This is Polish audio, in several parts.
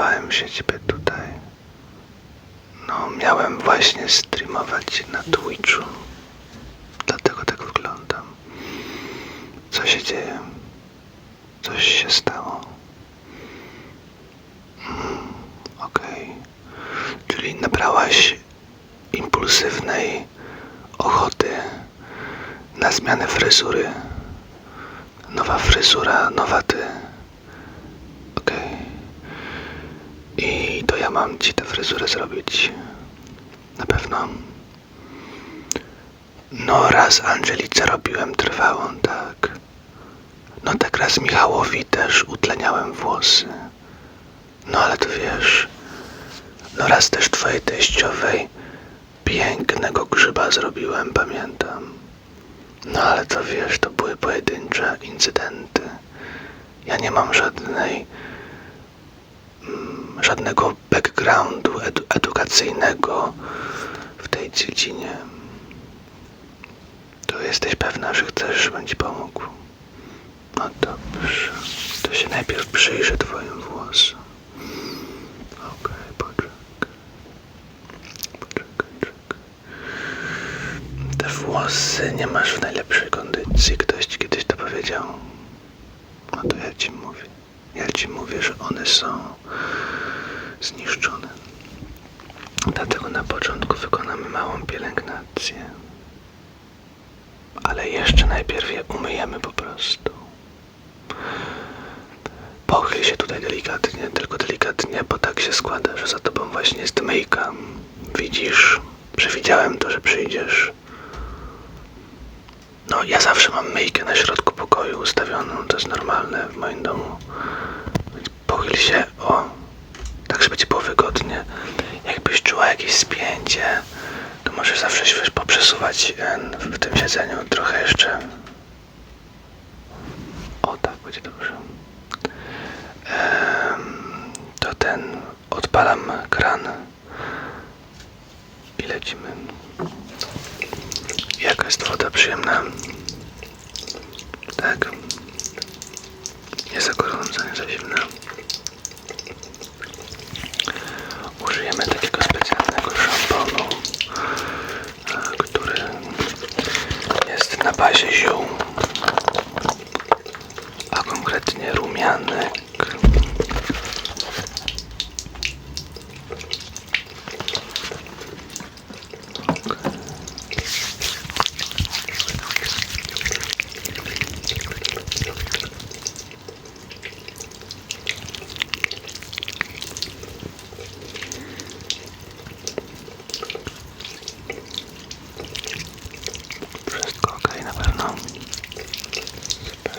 spodziewałem się ciebie tutaj. No, miałem właśnie streamować na Twitchu. Dlatego tak wyglądam. Co się dzieje? Coś się stało. Hmm, Okej. Czyli nabrałaś impulsywnej ochoty na zmianę fryzury. Nowa fryzura, nowa ty. Okej. I to ja mam ci tę fryzurę zrobić. Na pewno. No raz Angelice robiłem trwałą, tak. No tak raz Michałowi też utleniałem włosy. No ale to wiesz. No raz też twojej teściowej pięknego grzyba zrobiłem, pamiętam. No ale to wiesz, to były pojedyncze incydenty. Ja nie mam żadnej, mm, żadnego backgroundu edu edukacyjnego w tej dziedzinie. To jesteś pewna, że chcesz, żebym ci pomógł? No dobrze. To się najpierw przyjrzę twoim włosom. Okej, poczekaj. Poczekaj, czekaj. Te włosy nie masz w najlepszej kondycji. Ktoś ci kiedyś to powiedział. No to ja ci mówię. Ja ci mówię, że one są zniszczone. Dlatego na początku wykonamy małą pielęgnację. Ale jeszcze najpierw je umyjemy po prostu. Pochyl się tutaj delikatnie, tylko delikatnie, bo tak się składa, że za tobą właśnie jest myjka. Widzisz, przewidziałem to, że przyjdziesz. No, ja zawsze mam myjkę na środku pokoju ustawioną, to jest normalne w moim domu. Więc pochyl się, o, tak żeby ci było wygodnie. Jakbyś czuła jakieś spięcie, to możesz zawsze się poprzesuwać e, w tym siedzeniu trochę jeszcze. O, tak, będzie dobrze. Em, to ten, odpalam kran i lecimy. Jest woda przyjemna? Tak. Nie za gorąca, nie za zimna. Użyjemy takiego specjalnego szamponu, e, który jest na bazie ziół, a konkretnie rumianek. Wszystko ok na pewno.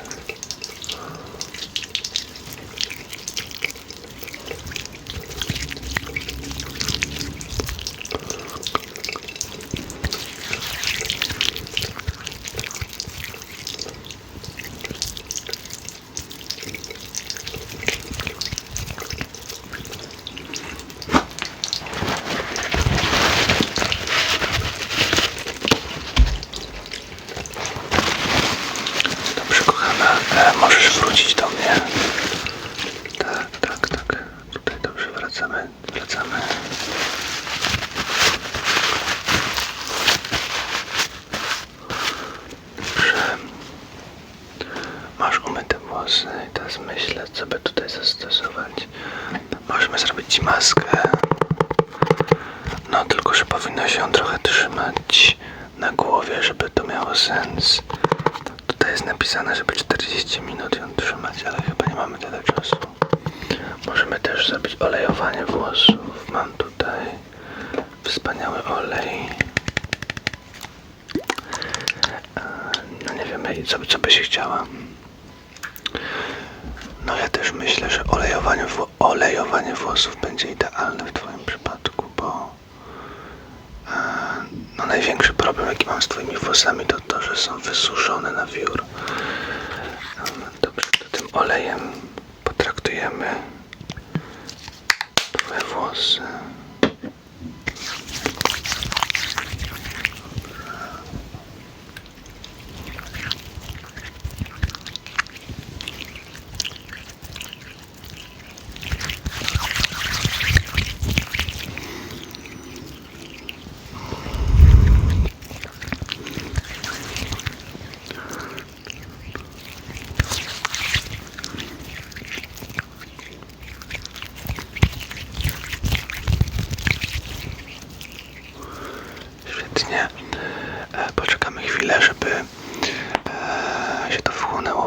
Super. Dobrze, kochana, e, możesz wrócić do mnie. Tak, tak, tak. Tutaj dobrze wracamy, wracamy. Dobrze. Masz umyte włosy i teraz myślę, co by tutaj zastosować. Możemy zrobić ci maskę. No, tylko że powinno się ją trochę trzymać na głowie, żeby to miało sens. Tutaj jest napisane, żeby 40 minut ją trzymać, ale chyba nie mamy tyle czasu. Możemy też zrobić olejowanie włosów. Mam tutaj wspaniały olej. E, No nie wiem, co, co by się chciała. No ja też myślę, że olejowanie, wło- olejowanie włosów będzie idealne w Twoim przypadku, bo e, no największy problem jaki mam z Twoimi włosami to to, że są wysuszone na wiór. Dobrze, to tym olejem potraktujemy Twoje włosy.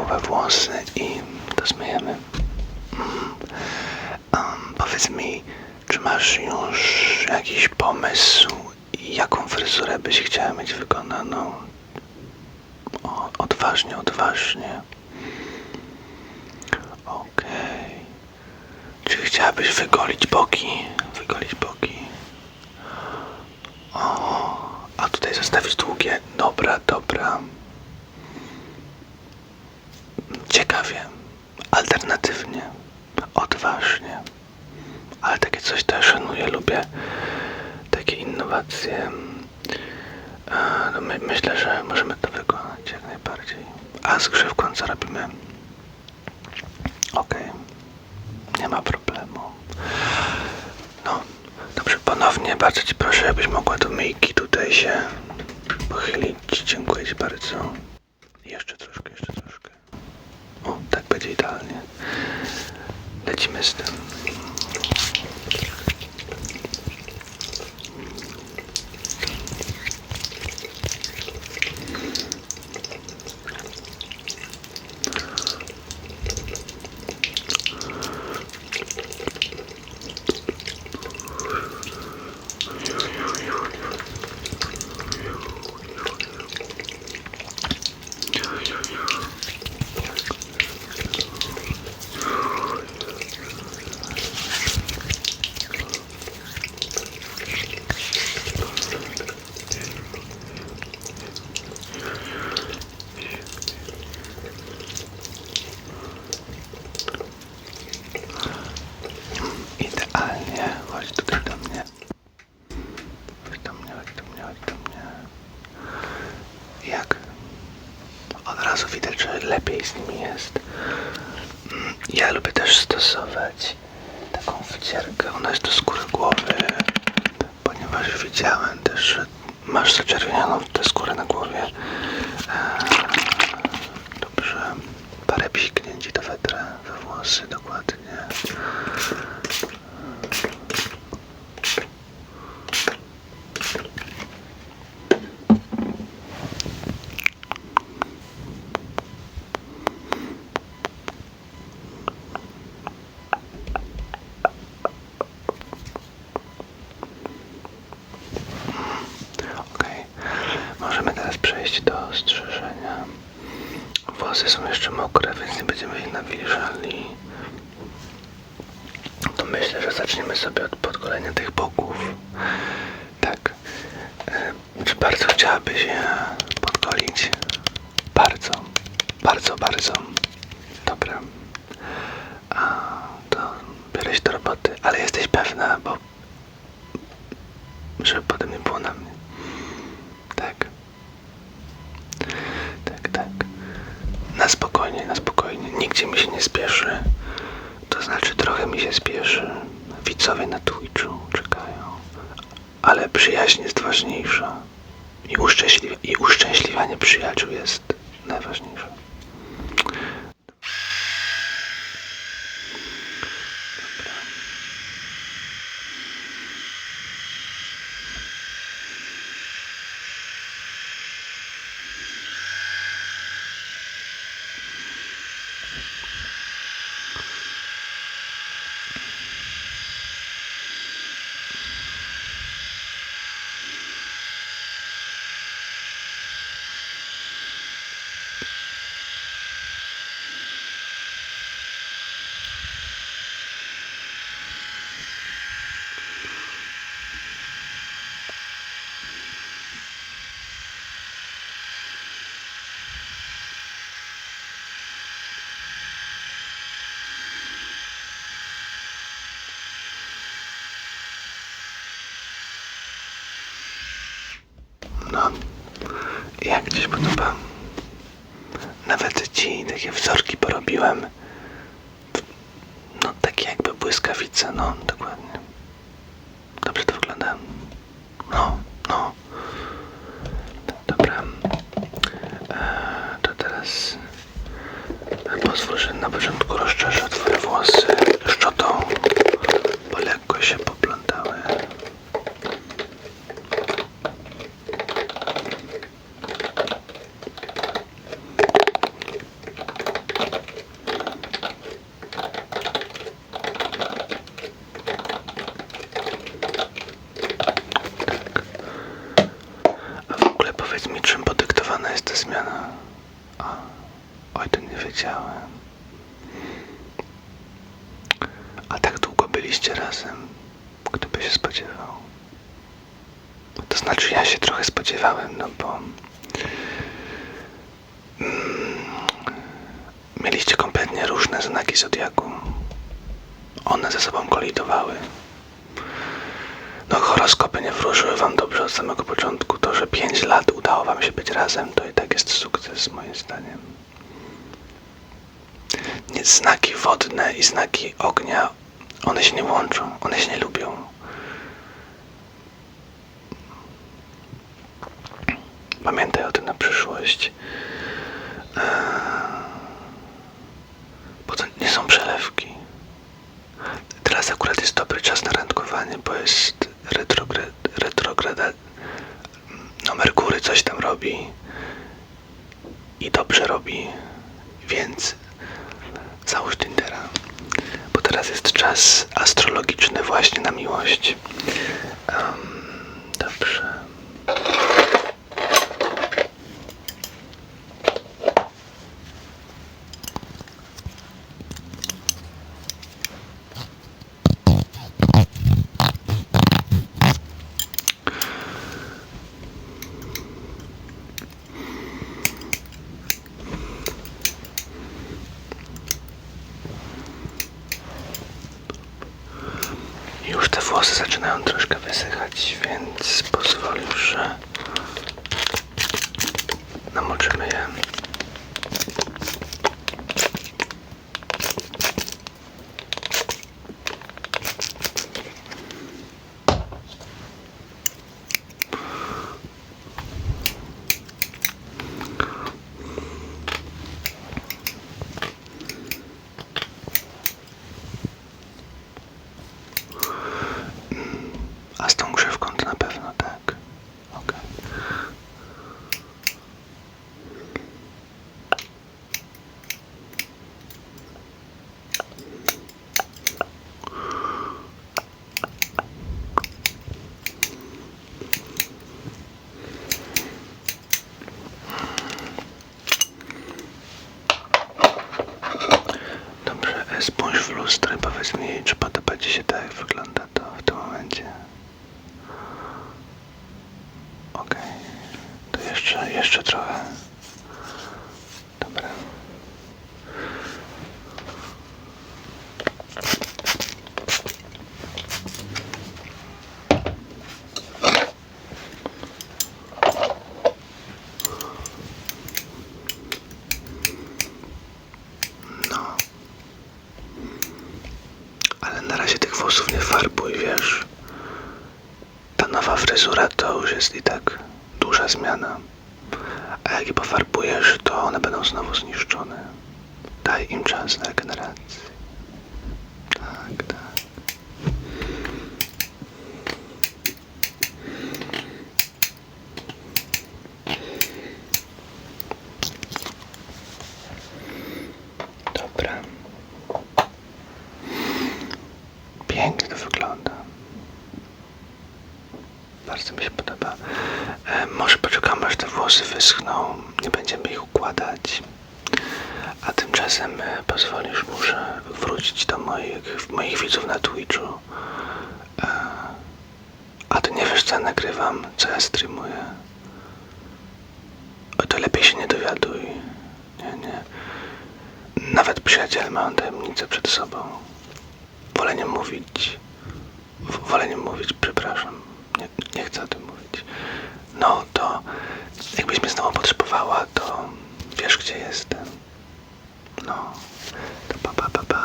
we włosy i to zmyjemy. Mm. Um, powiedz mi, czy masz już jakiś pomysł, jaką fryzurę byś chciała mieć wykonaną? O, odważnie, odważnie. Okej. Czy chciałabyś wygolić boki? Wygolić boki. O, a tutaj zostawić długie. Dobra, dobra. Ciekawie. Alternatywnie. Odważnie. Ale takie coś też szanuję, lubię. No my, myślę, że możemy to wykonać jak najbardziej. A z grzywką co robimy? Okej. Nie ma problemu. No, dobrze, ponownie bardzo Ci proszę, abyś mogła do myjki tutaj się pochylić. Dziękuję Ci bardzo. Jeszcze troszkę, jeszcze troszkę. O, tak będzie idealnie. Lecimy z tym. Idealnie. Chodź tutaj do mnie. Chodź do mnie, chodź do mnie, chodź do mnie. Jak? Od razu widać, że lepiej z nimi jest. Mm, Ja lubię też stosować taką wycierkę. Ona jest do skóry głowy, ponieważ widziałem też, że masz zaczerwienioną tę skórę na głowie. Eee, Dobrze. Parę psiknięć i to wetrę we włosy dokładnie. Okej, możemy teraz przejść do strzyżenia. Włosy są jeszcze mokre, więc nie będziemy ich nawilżali. To myślę, że zaczniemy sobie od podgolenia tych boków. Tak. E, Czy bardzo chciałabyś je podgolić? Bardzo. Bardzo. Dobra. A, to biorę się do roboty. Ale jesteś pewna, bo żeby potem nie było na mnie. Tak. Tak, tak. Na spokojnie, na spokojnie. Nigdzie mi się nie spieszy. To znaczy trochę mi się spieszy. Widzowie na Twitchu czekają. Ale przyjaźń jest ważniejsza. I, uszczęśliwi- I uszczęśliwianie przyjaciół jest najważniejsze. No, jak Ci się podoba? Nawet Ci takie wzorki porobiłem. No, takie jakby błyskawice, no, dokładnie. Dobrze to wygląda? No, no. Dobra. Eee, to teraz pozwól, że na początku rozczeszę Twoje włosy szczotą, bo lekko się poplątały. wiedziałem. A tak długo razem. Kto by się spodziewał? To znaczy ja się trochę spodziewałem, no bo mm, mieliście kompletnie różne znaki zodiaku. One ze sobą kolidowały. No horoskopy nie wróżyły wam dobrze od samego początku. To, że 5 lat udało wam się być razem, to i tak jest sukces moim zdaniem. Nie, znaki wodne i znaki ognia, one się nie łączą, one się nie lubią. Pamiętaj o tym na przyszłość. Eee, Bo to nie są przelewki. Teraz akurat jest dobry czas na randkowanie, bo jest retrograd. No Merkury coś tam robi i dobrze robi, więc teraz jest czas astrologiczny właśnie na miłość. Em, dobrze. Już te włosy zaczynają troszkę wysychać, więc pozwolisz, że namoczymy je. A z tą grzywką to na pewno tak. Okej. Dobrze, e, spójrz w lustro i powiedz mi, czy podoba się tak, jak to w tym momencie. Okej, to jeszcze, jeszcze trochę. Dobra. No. Ale na razie tych włosów nie farbuj, wiesz. Ta nowa fryzura to już jest i tak duża zmiana. A jak je pofarbujesz, to one będą znowu zniszczone. Daj im czas na regenerację. Tak, tak. Dobra. Pięknie to wygląda. Bardzo mi się podoba. E, może poczekamy, aż te włosy wyschną. Nie będziemy ich układać. A tymczasem e, pozwolisz, muszę wrócić do moich, moich widzów na Twitchu. E, ja nagrywam, co ja streamuję. O, to lepiej się nie dowiaduj. Nie, nie. Nawet przyjaciele mają tajemnicę przed sobą. Wolę nie mówić. Wolę nie mówić, przepraszam. Nie, nie chcę o tym mówić. No to jakbyś mnie znowu potrzebowała, to wiesz gdzie jestem. No, to pa pa pa.